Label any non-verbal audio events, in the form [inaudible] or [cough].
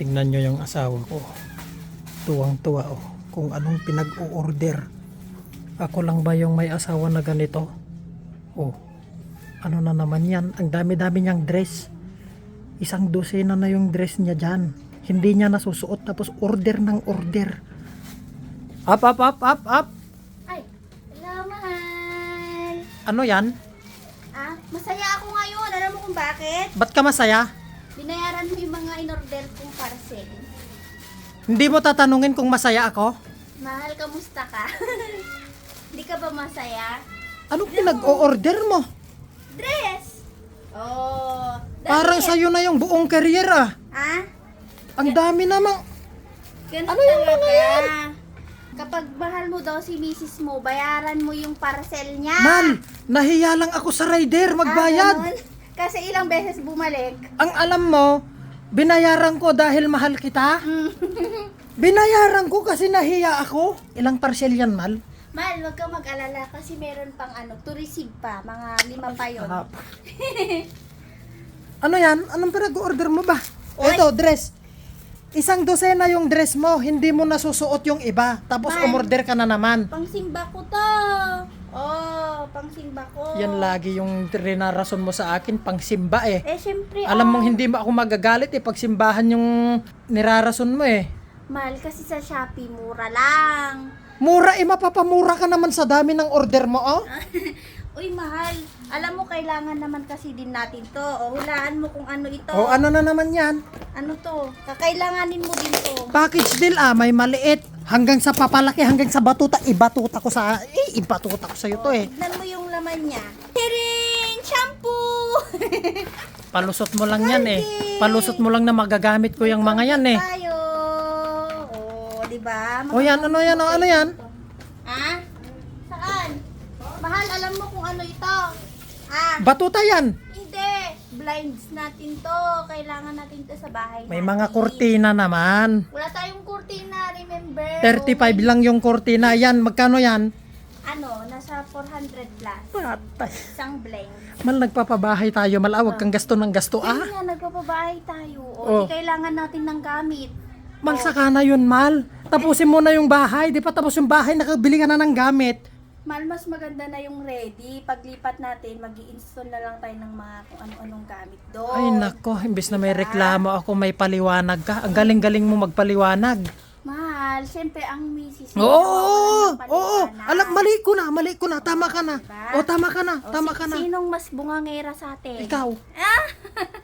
Tingnan nyo yung asawa ko. Tuwang-tuwa oh. Kung anong pinag-o-order. Ako lang ba yung may asawa na ganito? Oh. Ano na naman yan? Ang dami-dami niyang dress. Isang dosena na yung dress niya dyan. Hindi niya nasusuot tapos order ng order. Up, up, up, up, up. Ay, hello mahal. Ano yan? Ah, masaya ako ngayon. Alam mo kung bakit? Ba't ka masaya? Binayaran mo yung mga in-order kong parcel. Hindi mo tatanungin kung masaya ako? Mahal, kamusta ka? [laughs] Hindi ka ba masaya? Anong pinag-o-order mo? Dress! Oh, Parang damit. sa'yo na yung buong career ah. Ah? Ang dami namang... Ganun Ano yung talaga. mga yan? Kapag mahal mo daw si misis mo, bayaran mo yung parcel niya. Man, nahiya lang ako sa rider Ah, magbayad. ganun? Kasi ilang beses bumalik. Ang alam mo, binayaran ko dahil mahal kita. [laughs] Binayaran ko kasi nahiya ako. Ilang parcel yan, Mal? Mahal, wag kang mag-alala kasi meron pang ano, to receive pa. Mga lima pa yun. Ah. ano yan? Anong pinag-order mo ba? Oy. Ito, dress. Isang dosena yung dress mo, hindi mo nasusuot yung iba. Tapos Man. umorder ka na naman. Pangsimba ko to. Pangsimba ko. Yan lagi yung rinarason mo sa akin, pang simba eh. Eh, syempre, Alam ah, mong hindi mo ako magagalit eh pag simbahan yung nirarason mo eh. Mahal kasi sa Shopee, mura lang. Mura eh, mapapamura ka naman sa dami ng order mo oh. [laughs] Uy, mahal. Alam mo, kailangan naman kasi din natin to. O, hulaan mo kung ano ito. O ano na naman yan? Ano to? Kakailanganin mo din to. Package deal ah, may maliit. Hanggang sa papalaki, hanggang sa batuta. Ibatuta ko sa, eh, ibatuta ko sa'yo to eh. Tignan mo yung laman niya. Tiring! Shampoo! [laughs] Palusot mo lang yan eh. Palusot mo lang na magagamit ko yung mga yan eh. Tayo! Oh, di ba? O yan, ano yan, o, ano yan? Ha? Saan? Mahal, alam mo kung ano ito? Ah, Batuta yan. hindi. Blinds natin to. Kailangan natin to sa bahay May natin. mga kurtina naman. Wala tayong kurtina, remember? 35 lang yung kurtina. Yan, magkano yan? Ano, nasa 400 plus. Patay. Isang blind. Mal, nagpapabahay tayo. Mal, ah, kang gasto ng gasto ah. Ayun nga, nagpapabahay tayo. O, Oh. di kailangan natin ng gamit. Mal, saka na yun, Mal. Tapusin mo na yung bahay. Di pa tapos yung bahay, nakabili ka na ng gamit. Mal, mas maganda na yung ready. Paglipat natin, mag install na lang tayo ng mga kung ano-anong gamit doon. Ay, nako. Imbis na may reklamo ako, may paliwanag ka. Ang galing-galing mo magpaliwanag. Mahal, syempre ang misis Oo! mo, Oo! Oo! Alam, mali ko na. Mali ko na. Tama ka na. Diba? O, tama ka na. O, Tama si- ka na. Sinong mas bungangera sa atin? Ikaw. Ah! [laughs]